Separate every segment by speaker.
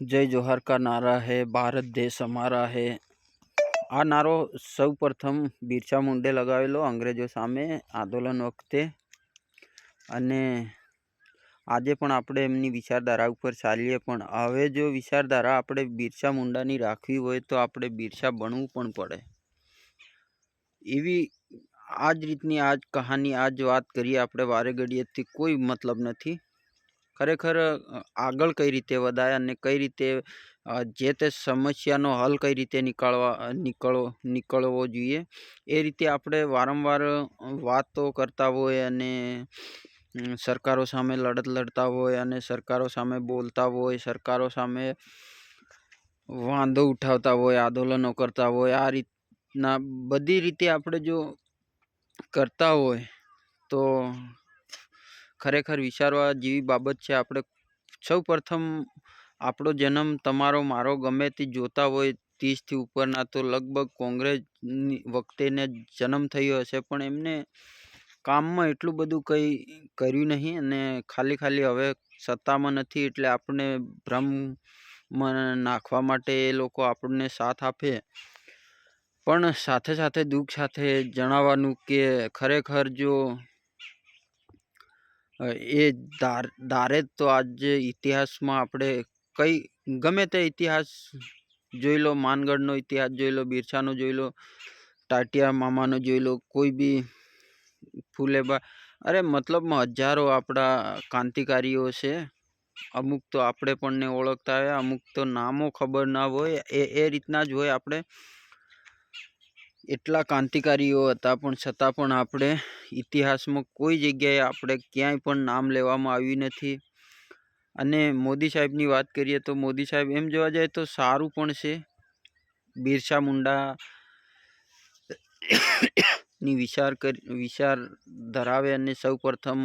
Speaker 1: જય જોહાર કા નારા હે, ભારત દેશ અમારા હે. આ નારો સૌ પ્રથમ બિરસા મુંડે લગાવેલો અંગ્રેજો સામે આંદોલન વખતે. અને આજે પણ આપણે એમની વિચારધારા ઉપર ચાલીએ, પણ હવે જો વિચારધારા આપણે બિરસા મુંડાની રાખવી હોય તો આપણે બિરસા બનવું પણ પડે. એવી આ જ રીતની આજ કહાની, આજ વાત કરીએ આપણે વારે ઘડીએથી, કોઈ મતલબ નથી. ખરેખર આગળ કઈ રીતે વધાય અને કઈ રીતે જે તે સમસ્યાનો હલ કઈ રીતે નીકાળવા નીકળવો નીકળવો જોઈએ, એ રીતે આપણે વારંવાર વાતો કરતા હોય અને સરકારો સામે લડત લડતા હોય અને સરકારો સામે બોલતા હોય, સરકારો સામે વાંધો ઉઠાવતા હોય, આંદોલનો કરતા હોય, આ રીતના બધી રીતે આપણે જો કરતા હોય, તો ખરેખર વિચારવા જેવી બાબત છે. આપણે સૌ પ્રથમ આપણો જન્મ તમારો, મારો ગમે તે જોતા હોય ત્રીસથી ઉપરના તો લગભગ કોંગ્રેસની વખતેને જન્મ થયો હશે. પણ એમને કામમાં એટલું બધું કંઈ કર્યું નહીં અને ખાલી ખાલી હવે સત્તામાં નથી એટલે આપણને ભ્રમમાં નાખવા માટે એ લોકો આપણને સાથ આપે. પણ સાથે સાથે દુઃખ સાથે જણાવવાનું કે ખરેખર જો એ ધાર તો આજે ઇતિહાસમાં આપણે કઈ, ગમે તે ઇતિહાસ જોઈ લો, માનગઢનો ઇતિહાસ જોઈ લો બિરસાનો જોઈ લો, ટાટિયા મામાનો જોઈ લો, કોઈ બી ફૂલેબા અરે મતલબમાં હજારો આપણા ક્રાંતિકારીઓ છે. અમુક તો આપણે પણ ને ઓળખતા હોય, અમુક તો નામો ખબર ના હોય, એ એ રીતના જ હોય આપણે એટલા ક્રાંતિકારીઓ હતા, પણ છતાં પણ આપણે ઇતિહાસમાં કોઈ જગ્યાએ આપણે ક્યાંય પણ નામ લેવામાં આવ્યું નથી. અને મોદી સાહેબની વાત કરીએ તો મોદી સાહેબ એમ જોવા જાય તો સારું પણ છે. બિરસા મુંડા ની વિચાર કરી, વિચાર ધરાવે અને સૌ પ્રથમ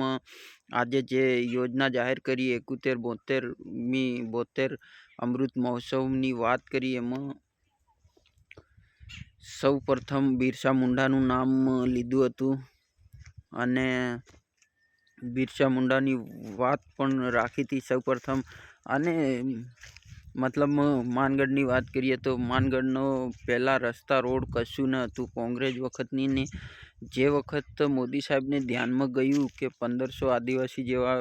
Speaker 1: આજે જે યોજના જાહેર કરી, એકોતેર બોતેરમી બોતેર અમૃત મહોત્સવની વાત કરી, એમાં સૌ પ્રથમ બિરસા મુંડાનું નામ લીધું હતું. અને બિરસા મુંડાની વાત પણ રાખી હતી સૌ પ્રથમ અને મતલબ માનગઢની વાત કરીએ તો માનગઢનો પહેલાં રસ્તા રોડ કશું ન હતું. કોંગ્રેસ વખતની ને જે વખત મોદી સાહેબને ધ્યાનમાં ગયું કે પંદરસો આદિવાસી જેવા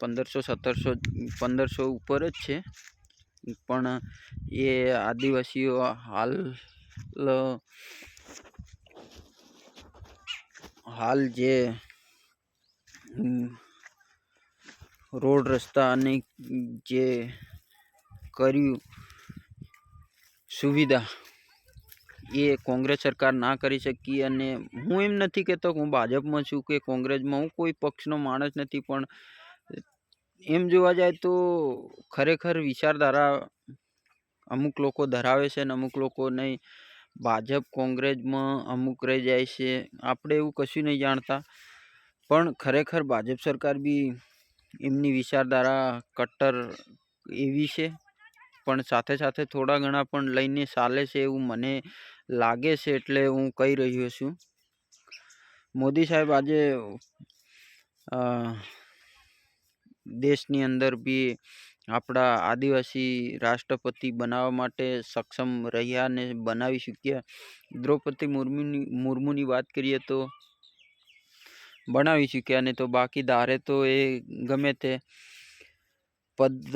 Speaker 1: પંદરસો, સત્તરસો, પંદરસો ઉપર જ છે. પણ એ આદિવાસીઓ હાલ હાલ જે રોડ રસ્તા અને જે કર્યું સુવિધા, એ કોંગ્રેસ સરકાર ના કરી શકી અને હું એમ નથી કહેતો કે હું ભાજપમાં છું કે કોંગ્રેસમાં, હું કોઈ પક્ષનો માણસ નથી, પણ એમ જોવા જાય તો ખરેખર વિચારધારા અમુક લોકો ધરાવે છે ને અમુક લોકો નહીં. ભાજપ, કોંગ્રેસમાં અમુક રહી જાય છે. આપણે એવું કશું નહીં જાણતા. પણ ખરેખર ભાજપ સરકાર બી એમની વિચારધારા કટ્ટર એવી છે. પણ સાથે સાથે થોડા ઘણા પણ લઈને ચાલે છે એવું મને લાગે છે એટલે હું કહી રહ્યો છું. મોદી સાહેબ આજે દેશની અંદર બી આપણા આદિવાસી રાષ્ટ્રપતિ બનાવવા માટે સક્ષમ રહ્યા અને બનાવી શક્યા. દ્રૌપદી મુર્મુની મુર્મુની વાત કરીએ તો બનાવી શક્યા અને તો બાકી ધારે તો એ ગમે તે પદ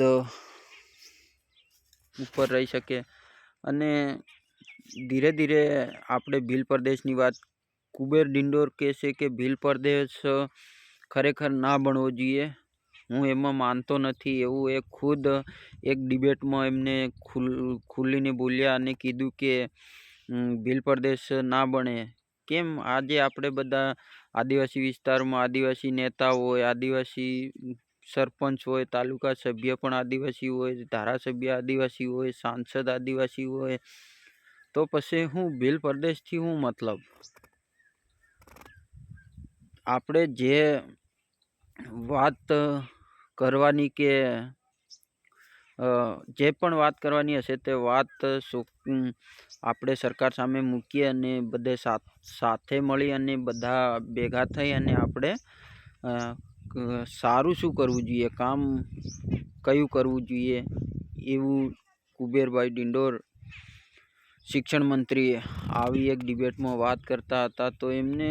Speaker 1: ઉપર રહી શકે. અને ધીરે ધીરે આપણે ભીલ પ્રદેશની વાત, કુબેર ડિંડોર કહે છે કે ભીલ પ્રદેશ ખરેખર ના બનવો જોઈએ. હું એમાં માનતો નથી. એવું એ ખુદ એક ડિબેટમાં એમને ખુલ, ખુલીને બોલ્યા અને કીધું કે ભીલ પ્રદેશ ના બને. કેમ? આજે આપણે બધા આદિવાસી વિસ્તારમાં આદિવાસી નેતા હોય, આદિવાસી સરપંચ હોય, તાલુકા સભ્ય પણ આદિવાસી હોય, ધારાસભ્ય આદિવાસી હોય, સાંસદ આદિવાસી હોય, તો પછી હું ભીલ પ્રદેશથી હું મતલબ? આપણે જે વાત કરવાની કે જે પણ વાત કરવાની હશે તે વાત આપણે સરકાર સામે મૂકીએ અને બધે સાથે મળી અને બધા ભેગા થઈ અને આપણે સારું શું કરવું જોઈએ? કામ કયું કરવું જોઈએ? એવું કુબેરભાઈ ડિંડોર શિક્ષણ મંત્રી આવી એક ડિબેટમાં વાત કરતા હતા. તો એમને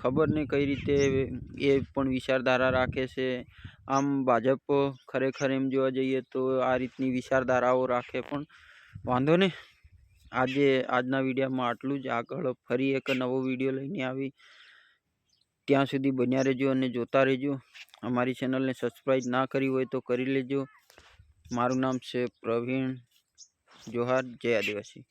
Speaker 1: ખબર નહીં કઈ રીતે એ પણ વિચારધારા રાખે છે. આમ ભાજપ ખરેખર એમ જોવા જઈએ તો આ રીતની વિચારધારાઓ રાખે પણ વાંધો ને આજે આજના વિડીયોમાં આટલું જ. આગળ ફરી એક નવો વીડિયો લઈને આવી. ત્યાં સુધી બન્યા રહેજો અને જોતા રહેજો. અમારી ચેનલને સબસ્ક્રાઈબ ના કરી હોય તો કરી લેજો. મારું નામ છે પ્રવીણ જોહાર. જય આદિવાસી.